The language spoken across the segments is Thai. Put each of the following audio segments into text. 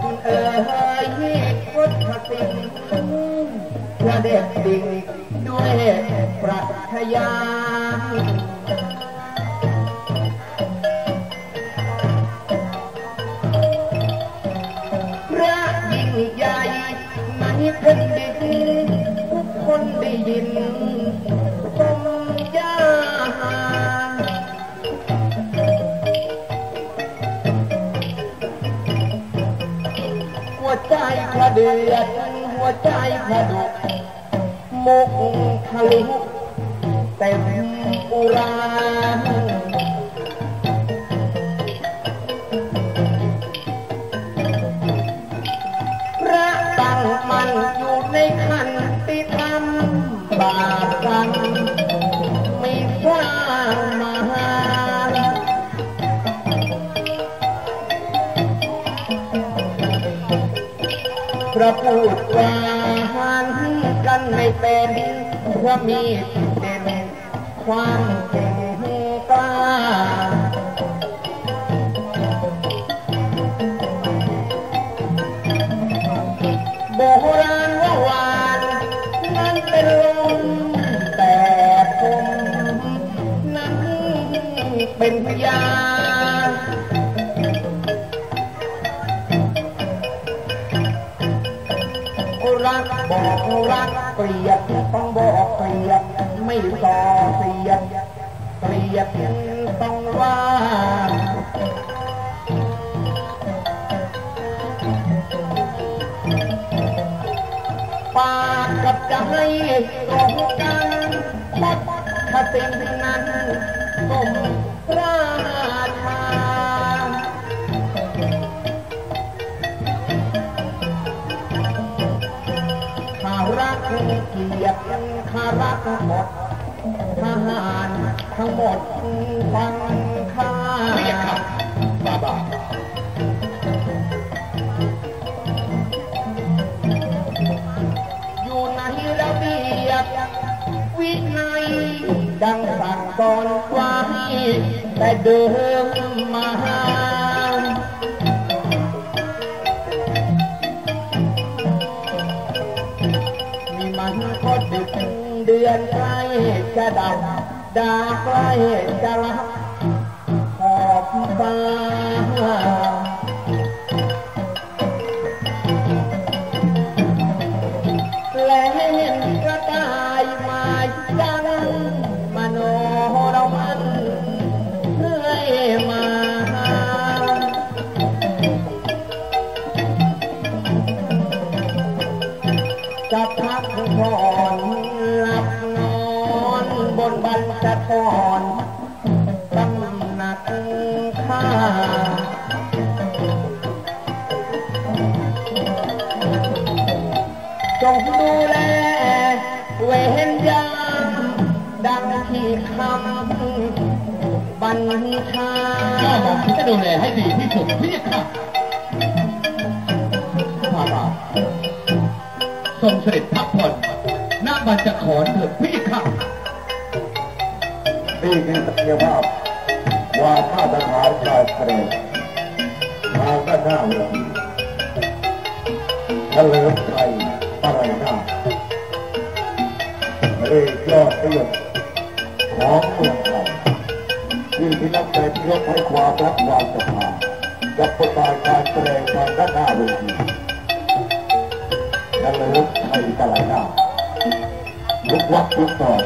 คนเอ่ยพุทธสิงพระเด็กดิ่งด้วยปรัชญาพระยิ่งใหญ่ในแผ่นดินทุกคนได้ยิน ใจพระเดือดหัวใจพระดุมุกทะลุเต็มอุราพระตั้งมันอยู่ใน ระพูดกาหันกันไม่เป็นเพราะมีเด่นความเด่น รักบอกรักเกลียดต้องบอกเกลียดไม่ต่อเสียดเกลียดต้องว่าปากกับใจตรงกันพบถ้าสิ่งนั้นสมราชาข้า หมดทหารทั้งหมดฟังข้าเรียกครับบาบาอยู่ในระเบียบวินัยดังสั่งสอนไว้แต่เดิมมา เดือนใกล้จะดับดาใกล้จะรับขอบฟ้าและเห็นกระต่ายมาจันมโนเรามันเรื่อยมาจะพักผ่อน บนบันสะทอนตำหนักข้าจงดูแลเวรยามดังที่คำบัญชาก็ผมจะดูแลให้ดีที่สุดเรียกครับบาบาทรงเสด็จพักผ่อนณบัญจะขอนเถิดพี่ครั บนี่คือสัญญาภาพว่ามาตรฐานการแสดงมาก็หน้าเวทีทะเลไทยอะไรหน้าเรียกยอดเยี่ยมของเมืองไทยที่ที่นักแต่ยกให้ความรักความศรัทธากับบทบาทการแสดงทางด้านหน้าเวทีทะเลไทยอะไรหน้าทุกวัดทุกตอน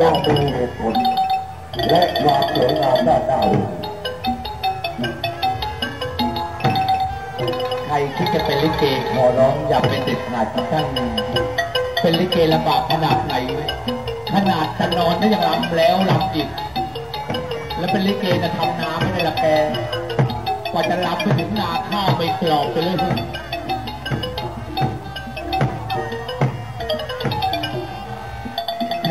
ต้องมีเหตุผล และความสวยงามด้านหน้าใครที่จะเป็นลิเกขอร้องอย่าเป็นเด็กขนาดท่านเป็นลิเกลำบากขนาดไหนขนาดจะนอนก็ยังลำแล้วลำอีกแล้วเป็นลิเกจะทำนาไม่ได้ละแกกว่าจะลำไปถึงนาข้าวไปกรอบไปเลย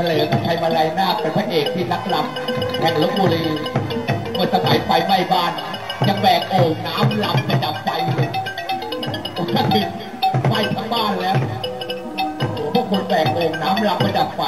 ทะเลไทยมาลัยนาคเป็นพระเอกที่นักลำแห่งลบบุรีเมื่อสมัยไฟไหม้บ้านยังแบกโอ่งน้ำลำไปดับไฟเลยไฟทั้งบ้านแล้วโอ้พวกคนแบกโอ่งน้ำลำไปดับไฟ